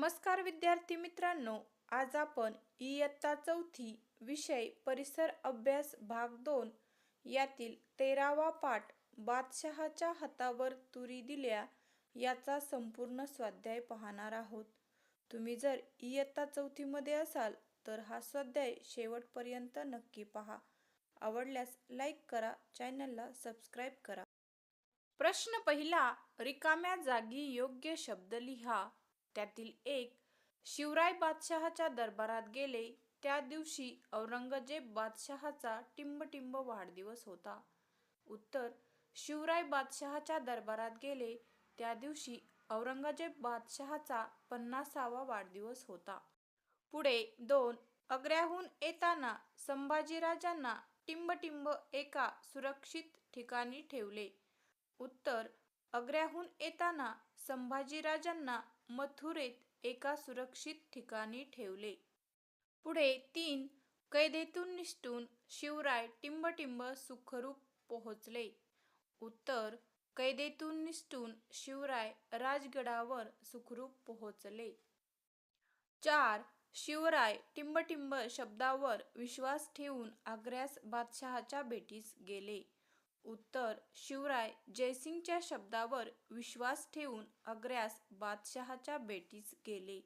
नमस्कार विद्यार्थी मित्रांनो आज आपण इयत्ता चौथी विषय परिसर अभ्यास भाग दोन यातील तेरावा पाठ बादशहाच्या हातावर तुरी दिल्या याचा संपूर्ण स्वाध्याय पाहणार आहोत. तुम्ही जर इयत्ता चौथीमध्ये असाल तर हा स्वाध्याय शेवटपर्यंत नक्की पहा. आवडल्यास लाईक करा चॅनलला सबस्क्राईब करा. प्रश्न पहिला रिकाम्या जागी योग्य शब्द लिहा. त्यातील एक शिवराय बादशहाच्या दरबारात गेले. त्या दिवशी औरंगजेब बादशहाचा टिंबटिंब वाढदिवस होता. उत्तर शिवराय बादशहाच्या दरबारात गेले. त्या दिवशी औरंगजेब बादशहाचा पन्नासावा वाढदिवस होता. पुढे दोन आग्र्याहून येताना संभाजीराजांना टिंबटिंब एका सुरक्षित ठिकाणी ठेवले. उत्तर आग्र्याहून येताना संभाजीराजांना मथुरेत एका सुरक्षित ठिकाणी ठेवले. पुढे तीन कैदेतून निसटून शिवराय टिंबटिंब सुखरूप पोहोचले. उत्तर कैदेतून निसटून शिवराय राजगडावर सुखरूप पोहोचले. चार शिवराय टिंबटिंब शब्दावर विश्वास ठेवून आग्र्यास बादशहाच्या भेटीस गेले. उत्तर शिवराय जयसिंगच्या शब्दावर विश्वास ठेवून आग्र्यास बादशहाच्या भेटीस गेले.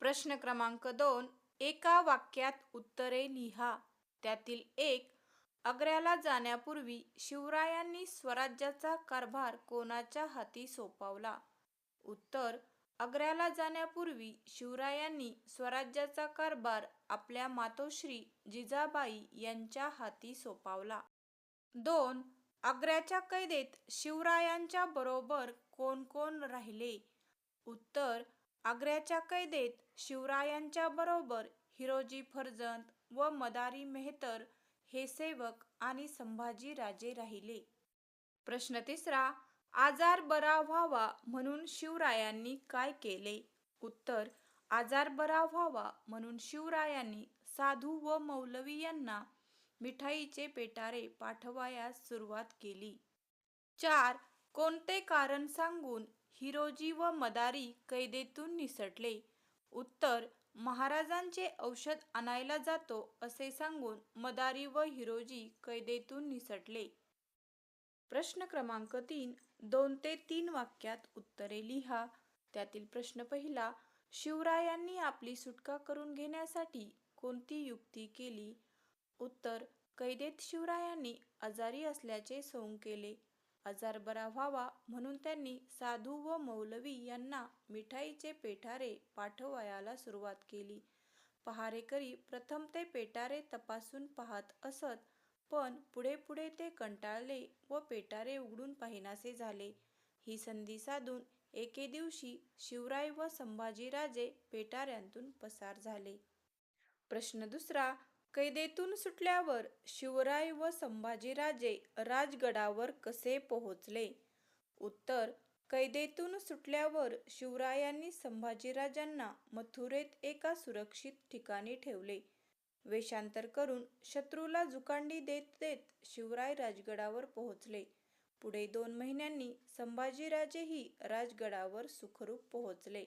प्रश्न क्रमांक दोन एका वाक्यात उत्तरे लिहा. त्यातील एक आग्र्याला जाण्यापूर्वी शिवरायांनी स्वराज्याचा कारभार कोणाच्या हाती सोपावला? उत्तर आग्र्याला जाण्यापूर्वी शिवरायांनी स्वराज्याचा कारभार आपल्या मातोश्री जिजाबाई यांच्या हाती सोपावला. दोन आग्र्याच्या कैदेत शिवरायांच्या बरोबर कोण कोण राहिले? उत्तर आग्र्याच्या कैदेत शिवरायांच्या बरोबर हिरोजी फर्जंद व मदारी मेहतर हे सेवक आणि संभाजी राजे राहिले. प्रश्न तिसरा आजार बरा व्हावा म्हणून शिवरायांनी काय केले? उत्तर आजार बरा व्हावा म्हणून शिवरायांनी साधू व मौलवी यांना मिठाईचे पेटारे पाठवायास सुरुवात केली. चार कोणते कारण सांगून हिरोजी व मदारी कैदेतून निसटले? उत्तर महाराजांचे औषध आणायला जातो असे सांगून मदारी व हिरोजी कैदेतून निसटले. प्रश्न क्रमांक तीन दोन ते तीन वाक्यात उत्तरे लिहा. त्यातील प्रश्न पहिला शिवरायांनी आपली सुटका करून घेण्यासाठी कोणती युक्ती केली? उत्तर कैदेत शिवरायांनी आजारी असल्याचे सोंग केले. आजार बरा व्हावा म्हणून त्यांनी साधू व मौलवी यांना मिठाईचे पेठारे पाठवायला सुरुवात केली. पहारेकरी प्रथम ते पेटारे तपासून पाहत असत पण पुढे पुढे ते कंटाळले व पेटारे उघडून पाहिनासे झाले. ही संधी साधून एके दिवशी शिवराय व संभाजीराजे पेटाऱ्यांतून पसार झाले. प्रश्न दुसरा कैदेतून सुटल्यावर शिवराय व संभाजीराजे राजगडावर कसे पोहोचले? उत्तर कैदेतून सुटल्यावर शिवरायांनी संभाजीराजांना मथुरेत एका सुरक्षित ठिकाणी ठेवले. वेषांतर करून शत्रूला जुकांडी देत देत शिवराय राजगडावर पोहोचले. पुढे दोन महिन्यांनी संभाजीराजेही राजगडावर सुखरूप पोहोचले.